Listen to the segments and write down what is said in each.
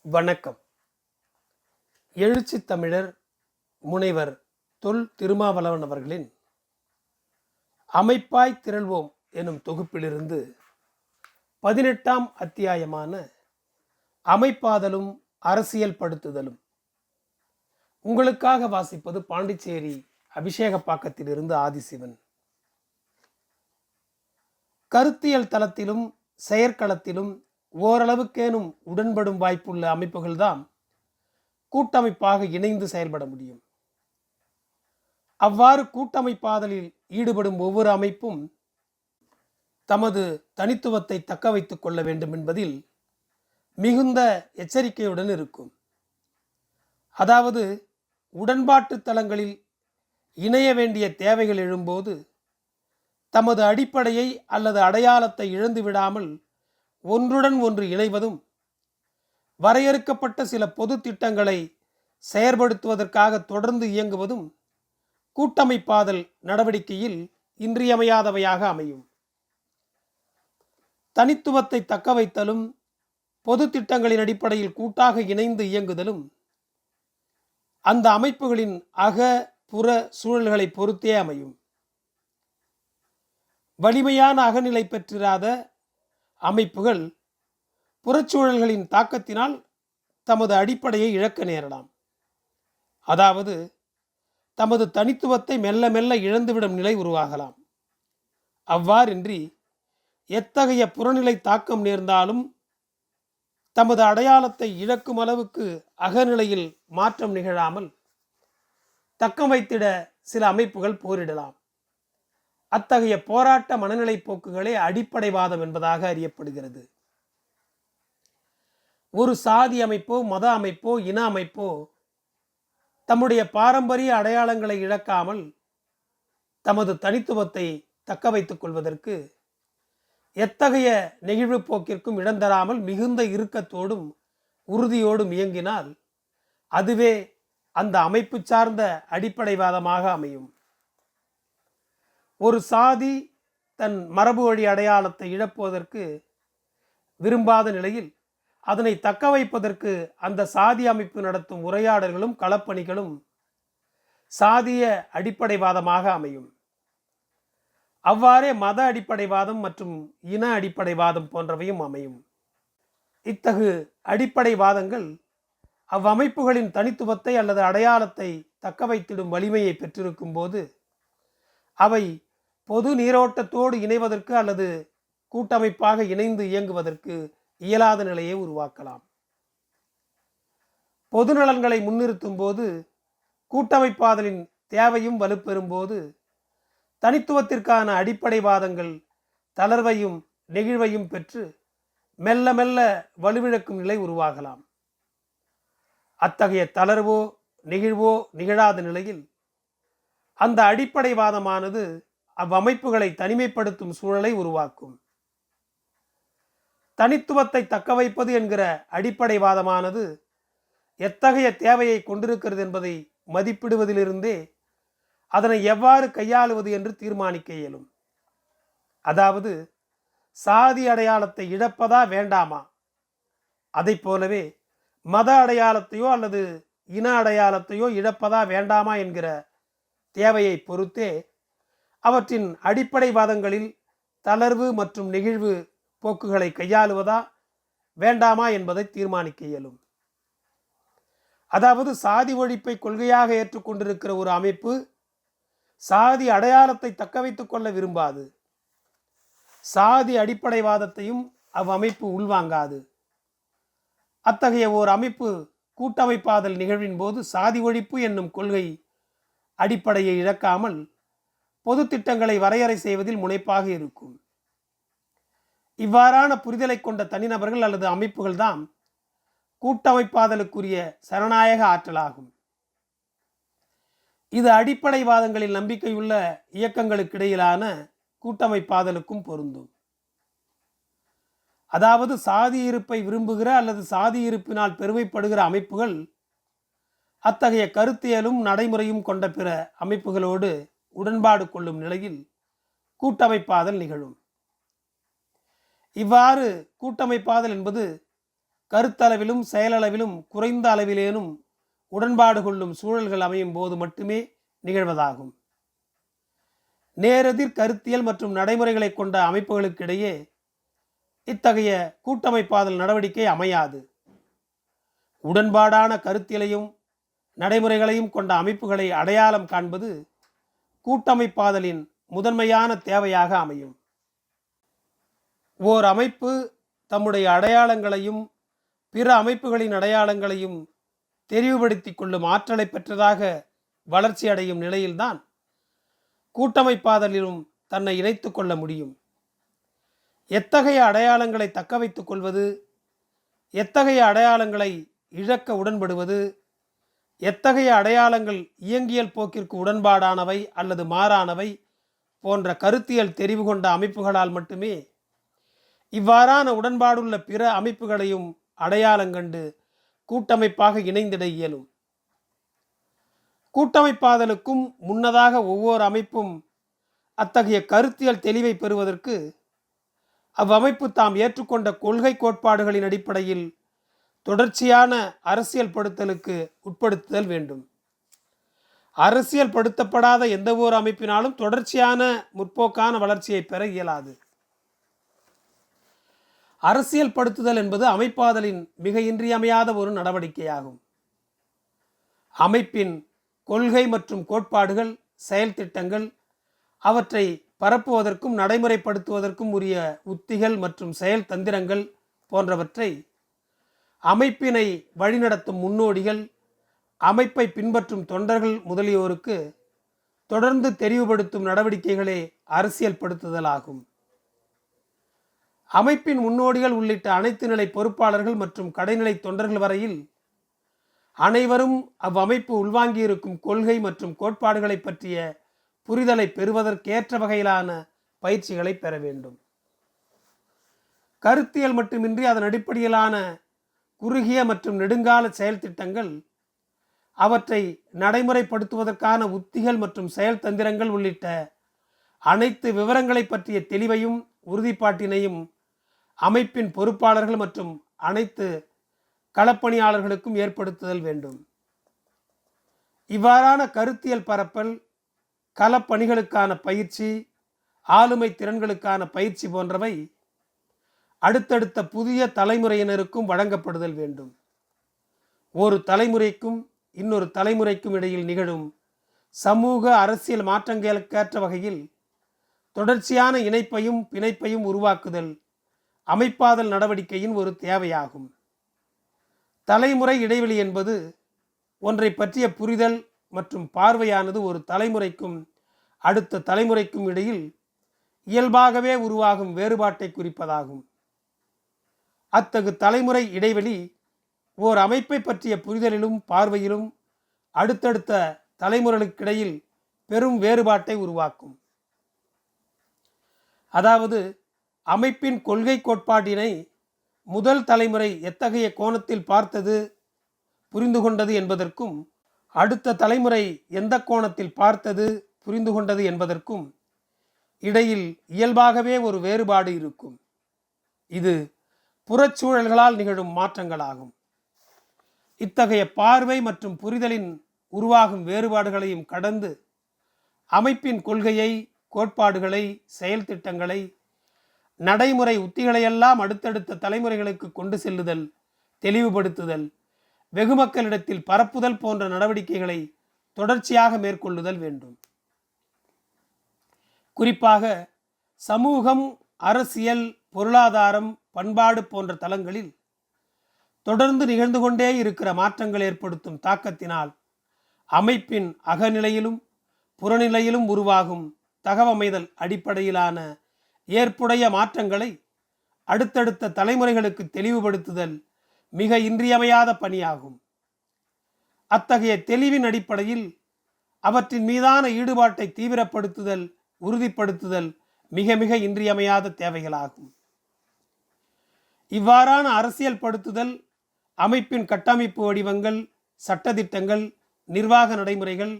வணக்கம். எழுச்சி தமிழர் முனைவர் தொல் திருமாவளவன் அவர்களின் அமைப்பாய் திரள்வோம் எனும் தொகுப்பிலிருந்து பதினெட்டாம் அத்தியாயமான அமைப்பாதலும் அரசியல் படுத்துதலும் உங்களுக்காக வாசிப்பது பாண்டிச்சேரி அபிஷேகப்பாக்கத்திலிருந்து ஆதிசிவன். கருத்தியல் தளத்திலும் செயற்களத்திலும் ஓரளவுக்கேனும் உடன்படும் வாய்ப்புள்ள அமைப்புகள்தான் கூட்டமைப்பாக இணைந்து செயல்பட முடியும். அவ்வாறு கூட்டமைப்பாதலில் ஈடுபடும் ஒவ்வொரு அமைப்பும் தமது தனித்துவத்தை தக்க வைத்துக் கொள்ள வேண்டும் என்பதில் மிகுந்த எச்சரிக்கையுடன் இருக்கும். அதாவது உடன்பாட்டு தளங்களில் இணைய வேண்டிய தேவைகள் எழும்போது தமது அடிப்படையை அல்லது அடையாளத்தை இழந்து விடாமல் ஒன்றுடன் ஒன்று இணைவதும் வரையறுக்கப்பட்ட சில பொது திட்டங்களை செயற்படுத்துவதற்காக தொடர்ந்து இயங்குவதும் கூட்டமைப்பாதல் நடவடிக்கையில் இன்றியமையாதவையாக அமையும். தனித்துவத்தை தக்க வைத்தலும் பொது திட்டங்களின் அடிப்படையில் கூட்டாக இணைந்து இயங்குதலும் அந்த அமைப்புகளின் அக புற சூழல்களை பொறுத்தே அமையும். வலிமையான அகநிலை பெற்றிராத அமைப்புகள் புறச்சூழல்களின் தாக்கத்தினால் தமது அடிப்படையை இழக்க நேரலாம் அதாவது தமது தனித்துவத்தை மெல்ல மெல்ல இழந்துவிடும் நிலை உருவாகலாம். அவ்வாறின்றி எத்தகைய புறநிலை தாக்கம் நேர்ந்தாலும் தமது அடையாளத்தை இழக்கும் அளவுக்கு அகநிலையில் மாற்றம் நிகழாமல் தக்கம் வைத்திட சில அமைப்புகள் போரிடலாம். அத்தகைய போராட்ட மனநிலை போக்குகளே அடிப்படைவாதம் என்பதாக அறியப்படுகிறது. ஒரு சாதி அமைப்போ மத அமைப்போ இன அமைப்போ தம்முடைய பாரம்பரிய அடையாளங்களை இழக்காமல் தமது தனித்துவத்தை தக்க வைத்துக் கொள்வதற்கு எத்தகைய நெகிழ்வு போக்கிற்கும் இடந்தராமல் மிகுந்த இறுக்கத்தோடும் உறுதியோடும் இயங்கினால் அதுவே அந்த அமைப்பு சார்ந்த அடிப்படைவாதமாக அமையும். ஒரு சாதி தன் மரபு வழி அடையாளத்தை இழப்புவதற்கு விரும்பாத நிலையில் அதனை தக்க வைப்பதற்கு அந்த சாதி அமைப்பு நடத்தும் உரையாடல்களும் களப்பணிகளும் சாதிய அடிப்படைவாதமாக அமையும். அவ்வாறே மத அடிப்படைவாதம் மற்றும் இன அடிப்படைவாதம் போன்றவையும் அமையும். இத்தகு அடிப்படைவாதங்கள் அவ்வமைப்புகளின் தனித்துவத்தை அல்லது அடையாளத்தை தக்க வைத்திடும் வலிமையை பெற்றிருக்கும் போது அவை பொது நீரோட்டத்தோடு இணைவதற்கு அல்லது கூட்டமைப்பாக இணைந்து இயங்குவதற்கு இயலாத நிலையை உருவாக்கலாம். பொது நலன்களை முன்னிறுத்தும் போது கூட்டமைப்பாதலின் தேவையும் வலுப்பெறும் போது தனித்துவத்திற்கான அடிப்படைவாதங்கள் தளர்வையும் நெகிழ்வையும் பெற்று மெல்ல மெல்ல வலுவிழக்கும் நிலை உருவாகலாம். அத்தகைய தளர்வோ நெகிழ்வோ நிகழாத நிலையில் அந்த அடிப்படைவாதமானது அவ்வமைப்புகளை தனிமைப்படுத்தும் சூழலை உருவாக்கும். தனித்துவத்தை தக்க வைப்பது என்கிற அடிப்படைவாதமானது எத்தகைய தேவையை கொண்டிருக்கிறது என்பதை மதிப்பிடுவதிலிருந்தே அதனை எவ்வாறு கையாளுவது என்று தீர்மானிக்க இயலும். அதாவது சாதி அடையாளத்தை இழப்பதா வேண்டாமா? அதை போலவே மத அடையாளத்தையோ அல்லது இன அடையாளத்தையோ இழப்பதா வேண்டாமா என்கிற தேவையை பொறுத்தே அவற்றின் அடிப்படைவாதங்களில் தளர்வு மற்றும் நெகிழ்வு போக்குகளை கையாளுவதா வேண்டாமா என்பதை தீர்மானிக்க இயலும். அதாவது சாதி ஒழிப்பை கொள்கையாக ஏற்றுக்கொண்டிருக்கிற ஒரு அமைப்பு சாதி அடையாளத்தை தக்க வைத்துக் கொள்ள விரும்பாது. சாதி அடிப்படைவாதத்தையும் அவ்வமைப்பு உள்வாங்காது. அத்தகைய ஓர் அமைப்பு கூட்டமைப்பாதல் நிகழ்வின் போது சாதி ஒழிப்பு என்னும் கொள்கை அடிப்படையை இழக்காமல் பொது திட்டங்களை வரையறை செய்வதில் முனைப்பாக இருக்கும். இவ்வாறான புரிதலை கொண்ட தனிநபர்கள் அல்லது அமைப்புகள் தான் கூட்டமைப்பாதலுக்குரிய சரணாயக ஆற்றலாகும். இது அடிப்படைவாதங்களில் நம்பிக்கையுள்ள இயக்கங்களுக்கிடையிலான கூட்டமைப்பாதலுக்கும் பொருந்தும். அதாவது சாதி இருப்பை விரும்புகிற அல்லது சாதி இருப்பினால் பெருமைப்படுகிற அமைப்புகள் அத்தகைய கருத்தியலும் நடைமுறையும் கொண்ட பிற அமைப்புகளோடு உடன்பாடு கொள்ளும் நிலையில் கூட்டமைப்பாதல் நிகழும். இவ்வாறு கூட்டமைப்பாதல் என்பது கருத்தளவிலும் செயலளவிலும் குறைந்த அளவிலேனும் உடன்பாடு கொள்ளும் சூழல்கள் அமையும் போது மட்டுமே நிகழ்வதாகும். நேரெதிர் கருத்தியல் மற்றும் நடைமுறைகளை கொண்ட அமைப்புகளுக்கிடையே இத்தகைய கூட்டமைப்பாதல் நடவடிக்கை அமையாது. உடன்பாடான கருத்தியலையும் நடைமுறைகளையும் கொண்ட அமைப்புகளை அடையாளம் காண்பது கூட்டமைப்பாதலின் முதன்மையான தேவையாக அமையும். ஓர் அமைப்பு தம்முடைய அடையாளங்களையும் பிற அமைப்புகளின் அடையாளங்களையும் தெரிவுபடுத்தி கொள்ளும் ஆற்றலை பெற்றதாக வளர்ச்சி அடையும் நிலையில்தான் கூட்டமைப்பாதலிலும் தன்னை இணைத்து கொள்ள முடியும். எத்தகைய அடையாளங்களை தக்க வைத்துக் கொள்வது எத்தகைய அடையாளங்களை இழக்க உடன்படுவது எத்தகைய அடையாளங்கள் இயங்கியல் போக்கிற்கு உடன்பாடானவை அல்லது மாறானவை போன்ற கருத்தியல் தெரிவு கொண்ட அமைப்புகளால் மட்டுமே இவ்வாறான உடன்பாடுள்ள பிற அமைப்புகளையும் அடையாளங்கண்டு கூட்டமைப்பாக இணைந்திட இயலும். கூட்டமைப்பாதலுக்கும் முன்னதாக ஒவ்வொரு அமைப்பும் அத்தகைய கருத்தியல் தெளிவை பெறுவதற்கு அவ்வமைப்பு தாம் ஏற்றுக்கொண்ட கொள்கை கோட்பாடுகளின் அடிப்படையில் தொடர்ச்சியான அரசியல் படுத்தலுக்கு உட்படுத்துதல் வேண்டும். அரசியல் படுத்தப்படாத எந்த ஒரு அமைப்பினாலும் தொடர்ச்சியான முற்போக்கான வளர்ச்சியை பெற இயலாது. அரசியல் படுத்துதல் என்பது அமைப்பாதலின் மிக இன்றியமையாத ஒரு நடவடிக்கையாகும். அமைப்பின் கொள்கை மற்றும் கோட்பாடுகள் செயல் திட்டங்கள் அவற்றை பரப்புவதற்கும் நடைமுறைப்படுத்துவதற்கும் உரிய உத்திகள் மற்றும் செயல் தந்திரங்கள் போன்றவற்றை அமைப்பினை வழிநடத்தும் முன்னோடிகள் அமைப்பை பின்பற்றும் தொண்டர்கள் முதலியோருக்கு தொடர்ந்து தெரிவுபடுத்தும் நடவடிக்கைகளே அரசியல்படுத்துதலாகும். அமைப்பின் முன்னோடிகள் உள்ளிட்ட அனைத்து நிலை பொறுப்பாளர்கள் மற்றும் கடைநிலை தொண்டர்கள் வரையில் அனைவரும் அவ்வமைப்பு உள்வாங்கியிருக்கும் கொள்கை மற்றும் கோட்பாடுகளை பற்றிய புரிதலை பெறுவதற்கேற்ற வகையிலான பயிற்சிகளை பெற வேண்டும். கருத்தியல் மட்டுமின்றி அதன் அடிப்படையிலான குறுகிய மற்றும் நெடுங்கால செயல் திட்டங்கள் அவற்றை நடைமுறைப்படுத்துவதற்கான உத்திகள் மற்றும் செயல் தந்திரங்கள் உள்ளிட்ட அனைத்து விவரங்களை பற்றிய தெளிவையும் உறுதிப்பாட்டினையும் அமைப்பின் பொறுப்பாளர்கள் மற்றும் அனைத்து களப்பணியாளர்களுக்கும் ஏற்படுத்துதல் வேண்டும். இவ்வாறான கருத்தியல் பரப்பல் களப்பணிகளுக்கான பயிற்சி ஆளுமை திறன்களுக்கான பயிற்சி போன்றவை அடுத்தடுத்த புதிய தலைமுறையினருக்கும் வழங்கப்படுதல் வேண்டும். ஒரு தலைமுறைக்கும் இன்னொரு தலைமுறைக்கும் இடையில் நிகழும் சமூக அரசியல் மாற்றங்களுக்கேற்ற வகையில் தொடர்ச்சியான இணைப்பையும் பிணைப்பையும் உருவாக்குதல் அமைப்பாதல் நடவடிக்கையின் ஒரு தேவையாகும். தலைமுறை இடைவெளி என்பது ஒன்றை பற்றிய புரிதல் மற்றும் பார்வையானது ஒரு தலைமுறைக்கும் அடுத்த தலைமுறைக்கும் இடையில் இயல்பாகவே உருவாகும் வேறுபாட்டை குறிப்பதாகும். அத்தகு தலைமுறை இடைவெளி ஓர் அமைப்பை பற்றிய புரிதலிலும் பார்வையிலும் அடுத்தடுத்த தலைமுறைகளுக்கிடையில் பெரும் வேறுபாட்டை உருவாக்கும். அதாவது அமைப்பின் கொள்கை கோட்பாட்டினை முதல் தலைமுறை எத்தகைய கோணத்தில் பார்த்தது புரிந்து கொண்டது என்பதற்கும் அடுத்த தலைமுறை எந்த கோணத்தில் பார்த்தது புரிந்து கொண்டது என்பதற்கும் இடையில் இயல்பாகவே ஒரு வேறுபாடு இருக்கும். இது புறச்சூழல்களால் நிகழும் மாற்றங்களாகும். இத்தகைய பார்வை மற்றும் புரிதலின் உருவாகும் வேறுபாடுகளையும் கடந்து அமைப்பின் கொள்கையை கோட்பாடுகளை செயல் திட்டங்களை நடைமுறை உத்திகளையெல்லாம் அடுத்தடுத்த தலைமுறைகளுக்கு கொண்டு செல்லுதல் தெளிவுபடுத்துதல் வெகுமக்களிடத்தில் பரப்புதல் போன்ற நடவடிக்கைகளை தொடர்ச்சியாக மேற்கொள்ளுதல் வேண்டும். குறிப்பாக சமூகம் அரசியல் பொருளாதாரம் பண்பாடு போன்ற தளங்களில் தொடர்ந்து நிகழ்ந்து கொண்டே இருக்கிற மாற்றங்கள் ஏற்படுத்தும் தாக்கத்தினால் அமைப்பின் அகநிலையிலும் புறநிலையிலும் உருவாகும் தகவமைதல் அடிப்படையிலான ஏற்புடைய மாற்றங்களை அடுத்தடுத்த தலைமுறைகளுக்கு தெளிவுபடுத்துதல் மிக இன்றியமையாத பணியாகும். அத்தகைய தெளிவின் அடிப்படையில் அவற்றின் மீதான ஈடுபாட்டை தீவிரப்படுத்துதல் உறுதிப்படுத்துதல் மிக மிக இன்றியமையாத தேவைகளாகும். இவ்வாறான அரசியல் படுத்துதல் அமைப்பின் கட்டமைப்பு வடிவங்கள் சட்டத்திட்டங்கள் நிர்வாக நடைமுறைகள்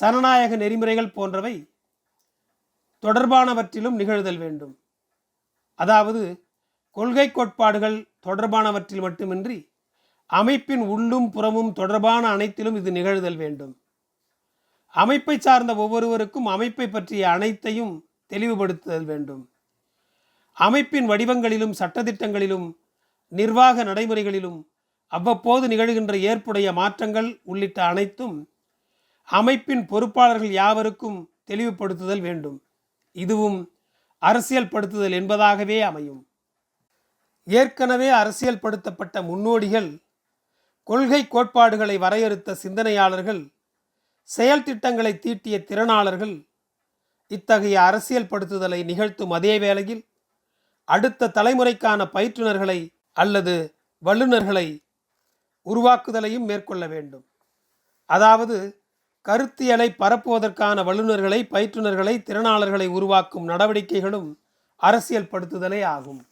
சனநாயக நெறிமுறைகள் போன்றவை தொடர்பானவற்றிலும் நிகழ்தல் வேண்டும். அதாவது கொள்கை கோட்பாடுகள் தொடர்பானவற்றில் மட்டுமின்றி அமைப்பின் உள்ளும் புறமும் தொடர்பான அனைத்திலும் இது நிகழ்தல் வேண்டும். அமைப்பை சார்ந்த ஒவ்வொருவருக்கும் அமைப்பை பற்றிய அனைத்தையும் தெளிவுபடுத்துதல் வேண்டும். அமைப்பின் வடிவங்களிலும் சட்டதிட்டங்களிலும் நிர்வாக நடைமுறைகளிலும் அவ்வப்போது நிகழ்கின்ற ஏற்புடைய மாற்றங்கள் உள்ளிட்ட அனைத்தும் அமைப்பின் பொறுப்பாளர்கள் யாவருக்கும் தெளிவுபடுத்துதல் வேண்டும். இதுவும் அரசியல் படுத்துதல் என்பதாகவே அமையும். ஏற்கனவே அரசியல் படுத்தப்பட்ட முன்னோடிகள் கொள்கை கோட்பாடுகளை வரையறுத்த சிந்தனையாளர்கள் செயல் திட்டங்களை தீட்டிய திறனாளர்கள் இத்தகைய அரசியல் படுத்துதலை நிகழ்த்தும் அதே வேளையில் அடுத்த தலைமுறைக்கான பயிற்றுனர்களை அல்லது வல்லுநர்களை உருவாக்குதலையும் மேற்கொள்ள வேண்டும். அதாவது கருத்தியலை பரப்புவதற்கான வல்லுநர்களை பயிற்றுனர்களை திறனாளர்களை உருவாக்கும் நடவடிக்கைகளும் அரசியல் படுத்துதலே ஆகும்.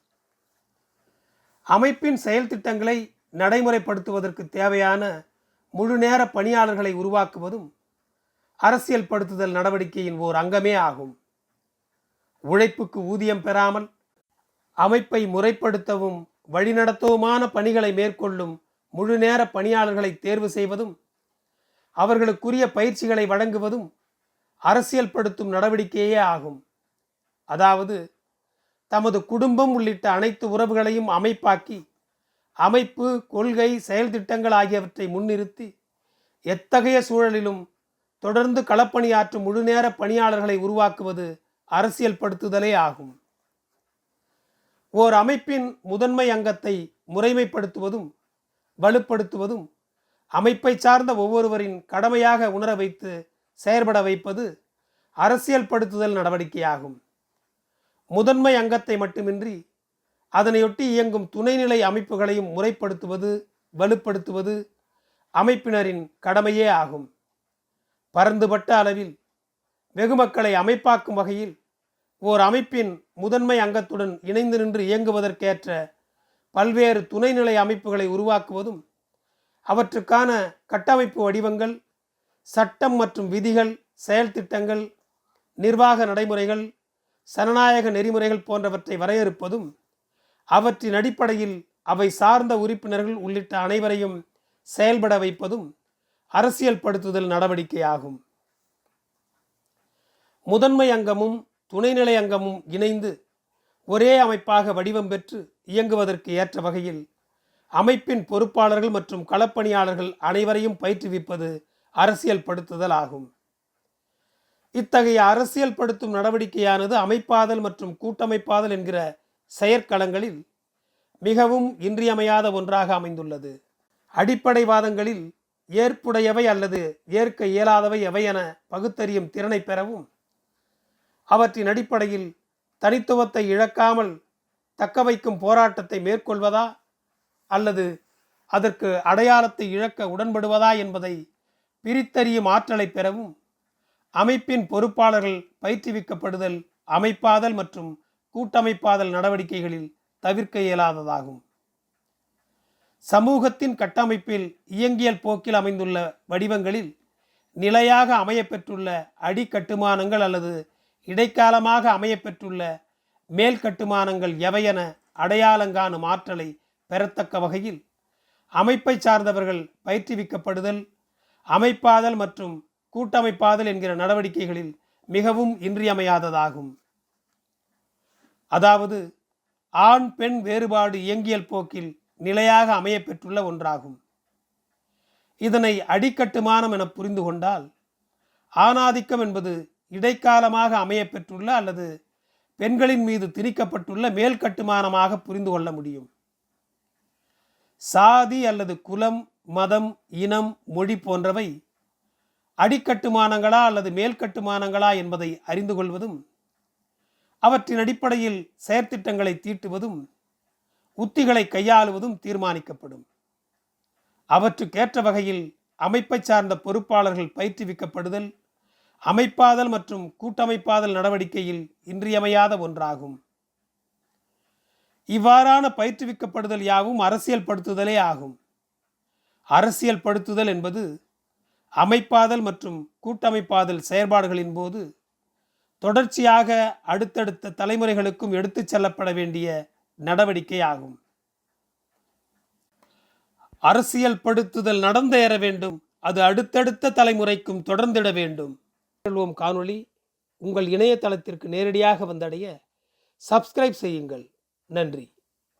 அமைப்பின் செயல் திட்டங்களை நடைமுறைப்படுத்துவதற்கு தேவையான முழு நேர பணியாளர்களை உருவாக்குவதும் அரசியல் படுத்துதல் நடவடிக்கையின் ஓர் அங்கமே ஆகும். உழைப்புக்கு ஊதியம் பெறாமல் அமைப்பை முறைப்படுத்தவும் வழிநடத்தவுமான பணிகளை மேற்கொள்ளும் முழு நேர பணியாளர்களை தேர்வு செய்வதும் அவர்களுக்குரிய பயிற்சிகளை வழங்குவதும் அரசியல்படுத்தும் நடவடிக்கையே ஆகும். அதாவது தமது குடும்பம் உள்ளிட்ட அனைத்து உறவுகளையும் அமைப்பாக்கி அமைப்பு கொள்கை செயல் திட்டங்கள் ஆகியவற்றை முன்னிறுத்தி எத்தகைய சூழலிலும் தொடர்ந்து களப்பணியாற்றும் முழுநேர பணியாளர்களை உருவாக்குவது அரசியல்படுத்துதலே ஆகும். ஓர் அமைப்பின் முதன்மை அங்கத்தை முறைமைப்படுத்துவதும் வலுப்படுத்துவதும் அமைப்பை சார்ந்த ஒவ்வொருவரின் கடமையாக உணர வைத்து செயற்பட வைப்பது அரசியல் படுத்துதல் நடவடிக்கையாகும். முதன்மை அங்கத்தை மட்டுமின்றி அதனையொட்டி இயங்கும் துணைநிலை அமைப்புகளையும் முறைப்படுத்துவது வலுப்படுத்துவது அமைப்பினரின் கடமையே ஆகும். பரந்துபட்ட அளவில் வெகுமக்களை அமைப்பாக்கும் வகையில் ஓர் அமைப்பின் முதன்மை அங்கத்துடன் இணைந்து நின்று இயங்குவதற்கேற்ற பல்வேறு துணைநிலை அமைப்புகளை உருவாக்குவதும் அவற்றுக்கான கட்டமைப்பு வடிவங்கள் சட்டம் மற்றும் விதிகள் செயல் திட்டங்கள் நிர்வாக நடைமுறைகள் சனநாயக நெறிமுறைகள் போன்றவற்றை வரையறுப்பதும் அவற்றின் அடிப்படையில் அவை சார்ந்த உறுப்பினர்கள் உள்ளிட்ட அனைவரையும் செயல்பட வைப்பதும் அரசியல் படுத்துதல் நடவடிக்கையாகும். முதன்மை அங்கமும் துணைநிலை அங்கமும் இணைந்து ஒரே அமைப்பாக வடிவம் பெற்று இயங்குவதற்கு ஏற்ற வகையில் அமைப்பின் பொறுப்பாளர்கள் மற்றும் களப்பணியாளர்கள் அனைவரையும் பயிற்றுவிப்பது அரசியல் படுத்துதல் ஆகும் இத்தகைய அரசியல் படுத்தும் நடவடிக்கையானது அமைப்பாதல் மற்றும் கூட்டமைப்பாதல் என்கிற செயற்களங்களில் மிகவும் இன்றியமையாத ஒன்றாக அமைந்துள்ளது. அடிப்படைவாதங்களில் ஏற்புடையவை அல்லது ஏற்க இயலாதவை எவை என பகுத்தறியும் திறனை பெறவும் அவற்றின் அடிப்படையில் தனித்துவத்தை இழக்காமல் தக்க வைக்கும் போராட்டத்தை மேற்கொள்வதா? அல்லது அதற்கு அடையாளத்தை இழக்க உடன்படுவதா? என்பதை பிரித்தறியும் ஆற்றலை பெறவும் அமைப்பின் பொறுப்பாளர்கள் பயிற்றுவிக்கப்படுதல் அமைப்பாதல் மற்றும் கூட்டமைப்பாதல் நடவடிக்கைகளில் தவிர்க்க இயலாததாகும். சமூகத்தின் கட்டமைப்பில் இயங்கியல் போக்கில் அமைந்துள்ள வடிவங்களில் நிலையாக அமையப்பெற்றுள்ள அடிக்கட்டுமானங்கள் அல்லது இடைக்காலமாக அமையப்பெற்றுள்ள மேல் கட்டுமானங்கள் எவையென அடையாளங்காணும் ஆற்றலை பெறத்தக்க வகையில் அமைப்பை சார்ந்தவர்கள் பயிற்றுவிக்கப்படுதல் அமைப்பாதல் மற்றும் கூட்டமைப்பாதல் என்கிற நடவடிக்கைகளில் மிகவும் இன்றியமையாததாகும். அதாவது ஆண் பெண் வேறுபாடு இயங்கியல் போக்கில் நிலையாக அமையப்பெற்றுள்ள ஒன்றாகும். இதனை அடிக்கட்டுமானம் என புரிந்து கொண்டால் ஆணாதிக்கம் என்பது இடைக்காலமாக அமையப்பெற்றுள்ள அல்லது பெண்களின் மீது திணிக்கப்பட்டுள்ள மேல் கட்டுமானமாக புரிந்து கொள்ள முடியும். சாதி அல்லது குலம் மதம் இனம் மொழி போன்றவை அடிக்கட்டுமானங்களா அல்லது மேல் கட்டுமானங்களா என்பதை அறிந்து கொள்வதும் அவற்றின் அடிப்படையில் செயற்திட்டங்களை தீட்டுவதும் உத்திகளை கையாளுவதும் தீர்மானிக்கப்படும். அவற்றுக்கேற்ற வகையில் அமைப்பை சார்ந்த பொறுப்பாளர்கள் பயிற்றுவிக்கப்படுதல் அமைப்பாதல் மற்றும் கூட்டமைப்பாதல் நடவடிக்கையில் இன்றியமையாத ஒன்றாகும். இவ்வாறான பயிற்றுவிக்கப்படுதல் யாவும் அரசியல் படுத்துதலே ஆகும். அரசியல் படுத்துதல் என்பது அமைப்பாதல் மற்றும் கூட்டமைப்பாதல் செயற்பாடுகளின் போது தொடர்ச்சியாக அடுத்தடுத்த தலைமுறைகளுக்கும் எடுத்துச் செல்லப்பட வேண்டிய நடவடிக்கை ஆகும். அரசியல் படுத்துதல் நடந்தேற வேண்டும். அது அடுத்தடுத்த தலைமுறைக்கும் தொடர்ந்திட வேண்டும். செல்வோம் காணொளி உங்கள் இணையதளத்திற்கு நேரடியாக வந்தடைய சப்ஸ்கிரைப் செய்யுங்கள். நன்றி.